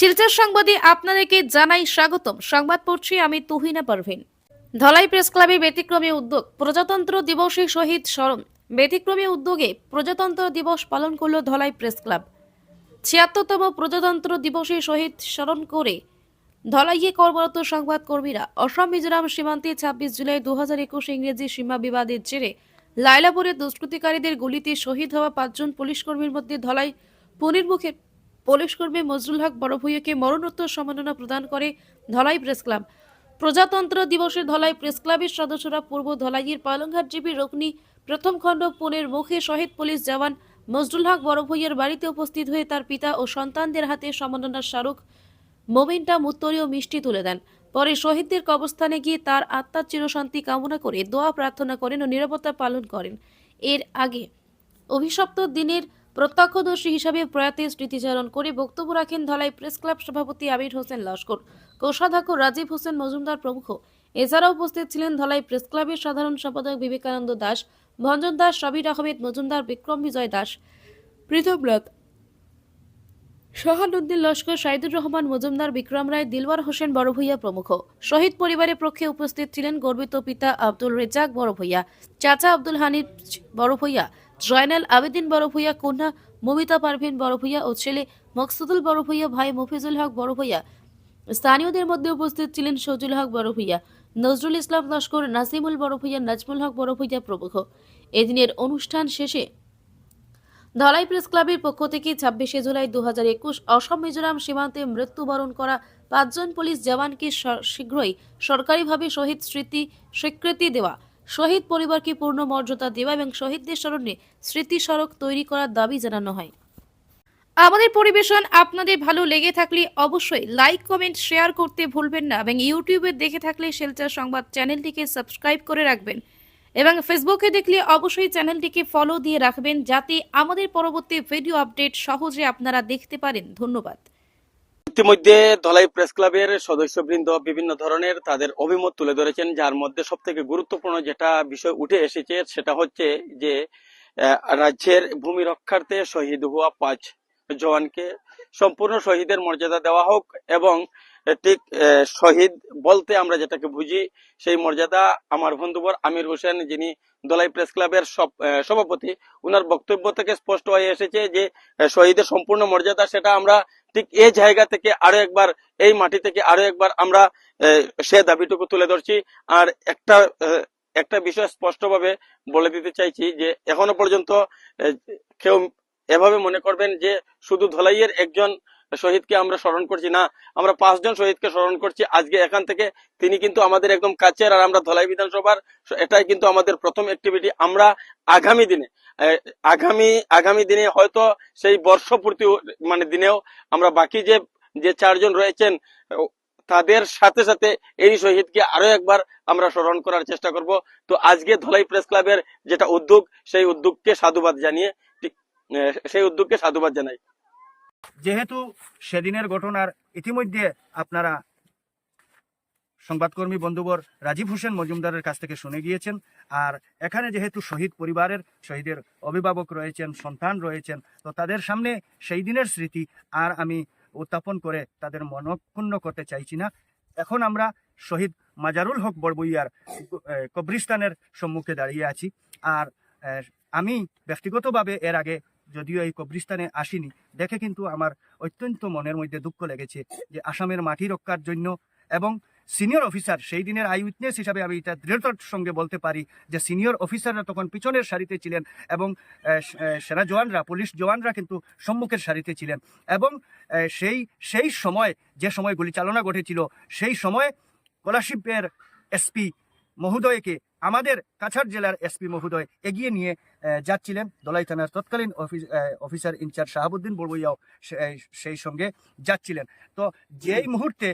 শিলচর সংবাদে আপনাদেরকে জানাই স্বাগতম। সংবাদ পড়ছি আমি তুহিনা পারভিন। ধলাই প্রেস ক্লাবে ব্যতিক্রমী উদ্যোগ, প্রজাতন্ত্র দিবসে শহীদ স্মরণ। ব্যতিক্রমী উদ্যোগে প্রজাতন্ত্র দিবস পালন করল ধলাই প্রেস ক্লাব। ছিয়াত্তরতম প্রজাতন্ত্র দিবসে শহীদ স্মরণ করে ধলাইয়ে কর্মরত সংবাদকর্মীরা অসম, মিজোরাম সীমান্তে ছাব্বিশ জুলাই দু হাজার একুশ ইংরেজি সীমা বিবাদের জেরে লাইলাপুরে দুষ্কৃতিকারীদের গুলিতে শহীদ হওয়া পাঁচজন পুলিশ কর্মীর মধ্যে ধলাই পুনির মুখে পুলিশ কর্মী নজরুল হক বড়ভূইয়াকে মরণোত্তর সম্মাননা প্রদান করে ধলাই প্রেস ক্লাব। প্রজাতন্ত্র দিবসে ধলাই প্রেস ক্লাবের সদস্যরা পূর্ব ধলাইয়ের পালংঘাট জিবি রকনি প্রথম খণ্ড পুনের মুখে শহীদ পুলিশ জওয়ান নজরুল হক বড়ভূইয়ার বাড়িতে উপস্থিত হয়ে তার পিতা ও সন্তানদের হাতে সম্মাননার স্মারক মোমেন্টা মুত্তরি ও মিষ্টি তুলে দেন। পরে শহীদদের কবরস্থানে গিয়ে তার আত্মার চিরশান্তি কামনা করে দোয়া প্রার্থনা করেন ও নিরাপত্তা পালন করেন। এর আগে অভিশপ্ত দিনের প্রত্যক্ষদর্শী হিসাবে প্রয়াতের স্মৃতিচারণ করে বক্তব্য রাখেন ধলাই প্রেস ক্লাব সভাপতি আবির হোসেন লস্কর। কোষাধ্যক্ষ রাজীব হোসেন মজুমদার প্রমুখ। এছাড়াও উপস্থিত ছিলেন ধলাই প্রেস ক্লাবের সাধারণ সম্পাদক বিবেকানন্দ দাস, ভঞ্জন দাস, সাবির আহমেদ মজুমদার, বিক্রম বিজয় দাস। প্রীতব্রত সোহানুদ্দিন লস্কর, সাইদুর রহমান মজুমদার, বিক্রম রায়, দিলওয়ার হোসেন বড়ভূইয়া প্রমুখ। শহীদ পরিবারের পক্ষে উপস্থিত ছিলেন গর্বিত পিতা আব্দুল রেজাক বড়ভূইয়া, চাচা আব্দুল হানিফ বড়ভূইয়া জয়নাল আবেদিন বড়ভূইয়া, কন্যা মমিতা পারভিন বড়ভূইয়া ও ছেলে মকসুদুল বড়ভূইয়া, ভাই মফিজুল হক বড়ভূইয়া। স্থানীয়দের মধ্যে উপস্থিত ছিলেন সজুল হক বড়ভূইয়া, নজরুল ইসলাম লস্কর, নাসিমুল বড়ভূইয়া, নাজমুল হক বড়ভূইয়া প্রমুখ। এদিনের অনুষ্ঠান শেষে ধলাই প্রেস ক্লাবের পক্ষ থেকে ছাব্বিশে জুলাই দু হাজার একুশ অসম মিজোরাম সীমান্তে মৃত্যুবরণ করা পাঁচজন পুলিশ জওয়ানকে শীঘ্রই সরকারিভাবে শহীদ স্মৃতি স্বীকৃতি দেওয়া শহীদ পরিবারকে পূর্ণ মর্যাদা দেওয়া এবং শহীদদের স্মরণে স্মৃতি সড়ক তৈরি করার দাবি জানানো হয়। আমাদের পরিবেশন আপনাদের ভালো লেগে থাকলে অবশ্যই লাইক, কমেন্ট, শেয়ার করতে ভুলবেন না এবং ইউটিউবে দেখে থাকলে শেলচার সংবাদ চ্যানেলটিকে সাবস্ক্রাইব করে রাখবেন। এবং ফেসবুকে দেখলে অবশ্যই চ্যানেলটিকে ফলো দিয়ে রাখবেন যাতে আমাদের পরবর্তী ভিডিও আপডেট সহজে আপনারা দেখতে পারেন। ধন্যবাদ। ইতিমধ্যে ধলাই প্রেস ক্লাবের সদস্যবৃন্দ বিভিন্ন ধরনের তাদের অভিমত তুলে ধরেছেন, যার মধ্যে সব থেকে গুরুত্বপূর্ণ যেটা বিষয় উঠে এসেছে সেটা হচ্ছে যে রাজ্যের ভূমি রক্ষার্থে শহীদ হওয়া পাঁচ জওয়ানকে সম্পূর্ণ শহীদের মর্যাদা দেওয়া হোক এবং ঠিক শহীদ বলতে আমরা যেটাকে বুঝি সেই মর্যাদা আমার বন্ধুবর আমির হোসেন যিনি দলাই প্রেস ক্লাবের সভাপতি, উনার বক্তব্য থেকে স্পষ্ট হয়ে এসেছে যে শহীদের সম্পূর্ণ মর্যাদা সেটা আমরা ঠিক এই জায়গা থেকে আরও একবার, এই মাটি থেকে আরও একবার আমরা সে দাবিটুকু তুলে ধরছি। আর একটা একটা বিষয় স্পষ্টভাবে বলে দিতে চাইছি যে, এখনও পর্যন্ত কেউ এভাবে মনে করবেন যে, শুধু ধলাইয়ের একজন শহীদকে আমরা স্মরণ করছি না, আমরা পাঁচজন শহীদকে স্মরণ করছি। আজকে এখান থেকে তিনি কিন্তু আমাদের একদম কাছের, আর আমরা ধলাই বিধানসভার, এটাই কিন্তু আমাদের প্রথম অ্যাক্টিভিটি আমরা আগামী দিনে আগামী আগামী দিনে হয়তো সেই বর্ষপূর্তি মানে দিনেও আমরা বাকি যে যে চারজন রয়েছেন তাদের সাথে সাথে এই শহীদকে আরও একবার আমরা স্মরণ করার চেষ্টা করব। তো আজকে ধলাই প্রেস ক্লাবের যেটা উদ্যোগ, সেই উদ্যোগকে সাধুবাদ জানিয়ে সেই উদ্যোগকে সাধুবাদ জানাই। যেহেতু সেদিনের ঘটনার ইতিমধ্যে আপনারা সংবাদকর্মী বন্ধুবর রাজীব হোসেন মজুমদারের কাছ থেকে শুনে গিয়েছেন। আর এখানে যেহেতু শহীদ পরিবারের, শহীদের অভিভাবক রয়েছেন, সন্তান রয়েছেন, তো তাদের সামনে সেই দিনের স্মৃতি আর আমি উত্থাপন করে তাদের মনক্ষুণ্ণ করতে চাইছি না। এখন আমরা শহীদ মাজারুল হক বড়বইয়ার কবরিস্তানের সম্মুখে দাঁড়িয়ে আছি। আর আমি ব্যক্তিগতভাবে এর আগে যদিও এই কবরিস্তানে আসিনি, দেখে কিন্তু আমার অত্যন্ত মনের মধ্যে দুঃখ লেগেছে যে আসামের মাটি রক্ষার জন্য এবং সিনিয়র অফিসার সেই দিনের আই উইটনেস হিসাবে আমি এটা দৃঢ়তার সঙ্গে বলতে পারি যে সিনিয়র অফিসাররা তখন পিছনের সারিতে ছিলেন এবং সেনা জওয়ানরা পুলিশ জওয়ানরা কিন্তু সম্মুখের সারিতে ছিলেন এবং সেই সেই সময় যে সময় গুলি চালনা ঘটেছিল সেই সময় কলাশিপের এসপি মহোদয়কে আমাদের কাছাড় জেলার এসপি মহোদয় এগিয়ে নিয়ে যাচ্ছিলেন। দলাই থানার তৎকালীন office officer in charge Shahabuddin বড়বইয়াও সেই সঙ্গে যাচ্ছিলেন। তো যেই মুহূর্তে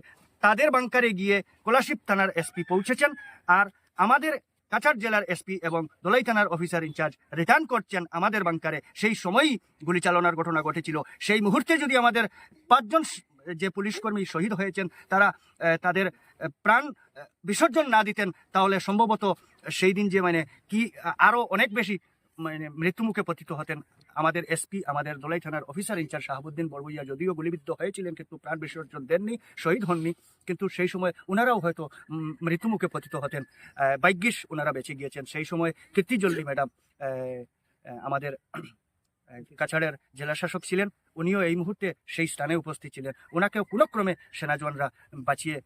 তাদের বাংকারে গিয়ে কোলাশিপ থানার এসপি পৌঁছেছেন আর আমাদের কাছাড় জেলার এসপি এবং দলাই থানার অফিসার ইনচার্জ রিটার্ন করছেন আমাদের বাংকারে। সেই সময়ই গুলি চালনার ঘটনা ঘটেছিল। সেই মুহূর্তে যদি আমাদের পাঁচজন যে পুলিশ কর্মী শহীদ হয়েছেন, তারা তাদের প্রাণ বিসর্জন না দিতেন, তাহলে সম্ভবত সেই দিন যে মানে কি আরও অনেক বেশি মানে মৃত্যুমুখে পতিত হতেন আমাদের এসপি আমাদের দলাই থানার অফিসার ইনচার্জ শাহাবুদ্দিন বড়বইয়া যদিও গুলিবিদ্ধ হয়েছিলেন কিন্তু প্রাণ বিসর্জন দেননি, শহীদ হননি, কিন্তু সেই সময় ওনারাও হয়তো মৃত্যুমুখে পতিত হতেন। ভাগ্যিস ওনারা বেঁচে গিয়েছেন। সেই সময় কীর্তিজল্লি ম্যাডাম আমাদের কাছাড়ের জেলা শাসক ছিলেন, উনিও এই মুহূর্তে সেই স্থানে উপস্থিত ছিলেন। ওনাকেও কোনোক্রমে সেনা জওয়ানরা বাঁচিয়ে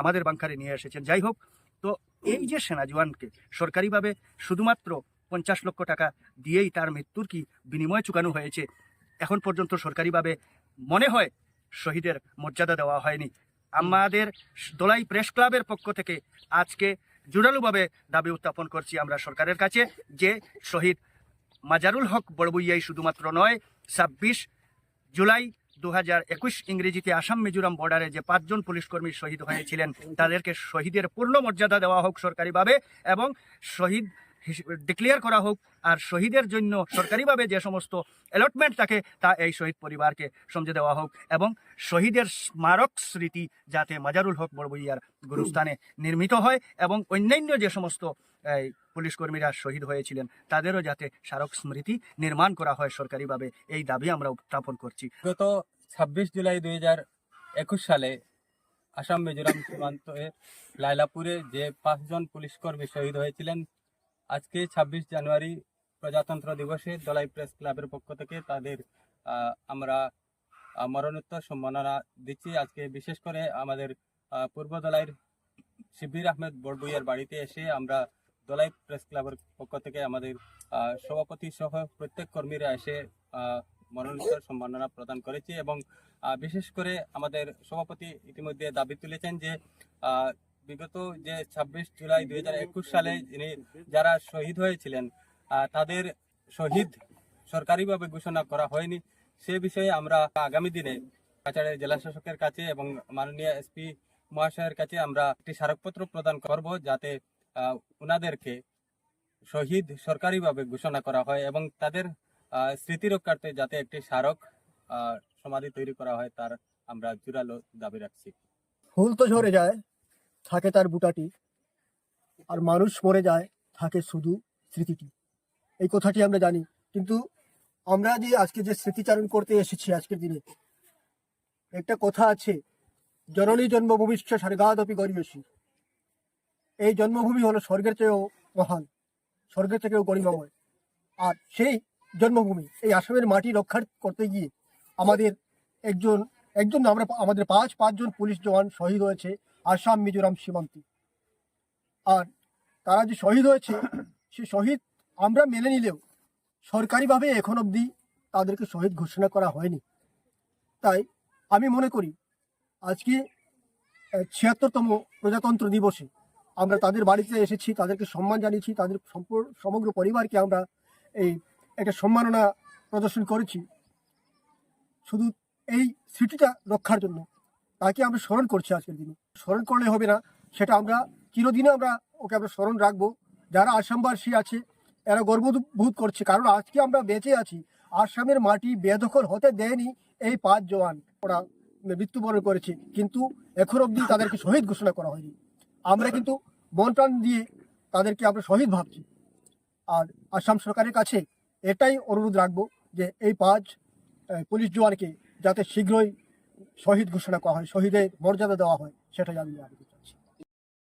আমাদের বাংকারে নিয়ে এসেছেন। যাই হোক, তো এই যে সেনা জওয়ানকে সরকারিভাবে শুধুমাত্র পঞ্চাশ লক্ষ টাকা দিয়েই তার মৃত্যুর কি বিনিময় চুকানো হয়েছে? এখন পর্যন্ত সরকারিভাবে মনে হয় শহীদের মর্যাদা দেওয়া হয়নি। আমাদের দোলাই প্রেস ক্লাবের পক্ষ থেকে আজকে জোরালোভাবে দাবি উত্থাপন করছি আমরা সরকারের কাছে যে শহীদ মাজারুল হক বড়বইয়াই শুধুমাত্র নয়, ছাব্বিশ জুলাই দু হাজার একুশ ইংরেজিতে আসাম মিজোরাম বর্ডারে যে পাঁচজন পুলিশ কর্মী শহীদ হয়েছিলেন, তাদেরকে শহীদের পূর্ণ মর্যাদা দেওয়া হোক সরকারিভাবে এবং শহীদ ডিক্লেয়ার করা হোক আর শহীদের জন্য সরকারিভাবে যে সমস্ত অ্যালটমেন্ট থাকে তা এই শহীদ পরিবারকে সমঝে দেওয়া হোক এবং শহীদের স্মারক স্মৃতি যাতে মাজারুল হক বড়বইয়ার গুরুস্থানে নির্মিত হয় এবং অন্যান্য যে সমস্ত এই, পুলিশ কর্মীরা শহীদ হয়েছিলেন তাদেরও যাতে স্মারক স্মৃতি নির্মাণ করা হয় সরকারিভাবে এই দাবি আমরা উত্থাপন করছি। গত ছাব্বিশ জুলাই দুই হাজার একুশ সালে আসাম মিজোরাম সীমান্তে লাইলাপুরে যে পাঁচজন পুলিশ কর্মী শহীদ হয়েছিলেন আজকে ছাব্বিশ জানুয়ারি প্রজাতন্ত্র দিবসে দলাই প্রেস ক্লাবের পক্ষ থেকে তাদের আমরা মরণোত্তর সম্মাননা দিচ্ছি। আজকে বিশেষ করে আমাদের পূর্ব দলাইয়ের শিবির আহমেদ বড়বইয়ার বাড়িতে এসে আমরা দলাই প্রেস ক্লাবের পক্ষ থেকে আমাদের সভাপতি সহ প্রত্যেক কর্মীরা এসে মরণোত্তর সম্মাননা প্রদান করেছি এবং বিশেষ করে আমাদের সভাপতি ইতিমধ্যে দাবি তুলেছেন যে বিগত যে ছাব্বিশ জুলাই দুই হাজার একুশ সালে যিনি যারা শহীদ হয়েছিলেন তাদের শহীদ সরকারিভাবে ঘোষণা করা হয়নি। সে বিষয়ে আমরা আগামী দিনে কাছাড়ের জেলা শাসকের কাছে এবং মাননীয় এসপি মহাশয়ের কাছে আমরা একটি স্মারকপত্র প্রদান করব যাতে ওনাদেরকে শহীদ সরকারিভাবে ঘোষণা করা হয় এবং তাদের স্মৃতি রক্ষার্থে যাতে একটি স্মারক সমাধি তৈরি করা হয় তার আমরা জোরালো দাবি রাখছি। ফুল তো ঝরে যায়। থাকে তার বুটাটি আর মানুষ মরে যায় থাকে শুধু স্মৃতিটি। এই কথাটি আমরা জানি, কিন্তু আমরা যে আজকে যে স্মৃতিচারণ করতে এসেছি আজকের দিনে, একটা কথা আছে, জননী জন্মভূমিষ্ঠ স্বর্গাদপি গরিয়সী এই জন্মভূমি হলো স্বর্গের চেয়েও মহান, স্বর্গের থেকেও গরিমাময়। আর সেই জন্মভূমি, এই আসামের মাটি রক্ষা করতে গিয়ে আমাদের একজন একজন আমরা, আমাদের পাঁচ, পাঁচজন পুলিশ জওয়ান শহীদ হয়েছে। আসাম, মিজোরাম সীমান্তে। আর তারা যে শহীদ হয়েছে, সে শহীদ আমরা মেনে নিলেও সরকারিভাবে এখন অবধি তাদেরকে শহীদ ঘোষণা করা হয়নি। তাই আমি মনে করি, আজকে ছিয়াত্তরতম প্রজাতন্ত্র দিবসে আমরা তাদের বাড়িতে এসেছি, তাদেরকে সম্মান জানিয়েছি, তাদের সমগ্র পরিবারকে আমরা এই একটা সম্মাননা প্রদর্শন করেছি। শুধু এই স্মৃতিটা রক্ষার জন্য। তাকে আমরা স্মরণ করছি আজকের দিনে। স্মরণ করলে হবে না, সেটা আমরা চিরদিনে আমরা ওকে আমরা স্মরণ রাখব। যারা আসামবাসী আছে, এরা গর্ববোধ করছে, কারণ আজকে আমরা বেঁচে আছি। আসামের মাটি বেদখল হতে দেয়নি এই পাঁচ জওয়ান। ওরা মৃত্যুবরণ করেছে, কিন্তু এখন অবধি তাদেরকে শহীদ ঘোষণা করা হয়নি। আমরা কিন্তু মন প্রাণ দিয়ে তাদেরকে আমরা শহীদ ভাবছি। আর আসাম সরকারের কাছে এটাই অনুরোধ রাখব যে এই পাঁচ পুলিশ জওয়ানকে যাতে শীঘ্রই শহীদ ঘোষণা করা হয় শহীদের মর্যাদা দেওয়া হয় সেটাই আমি। আবেদন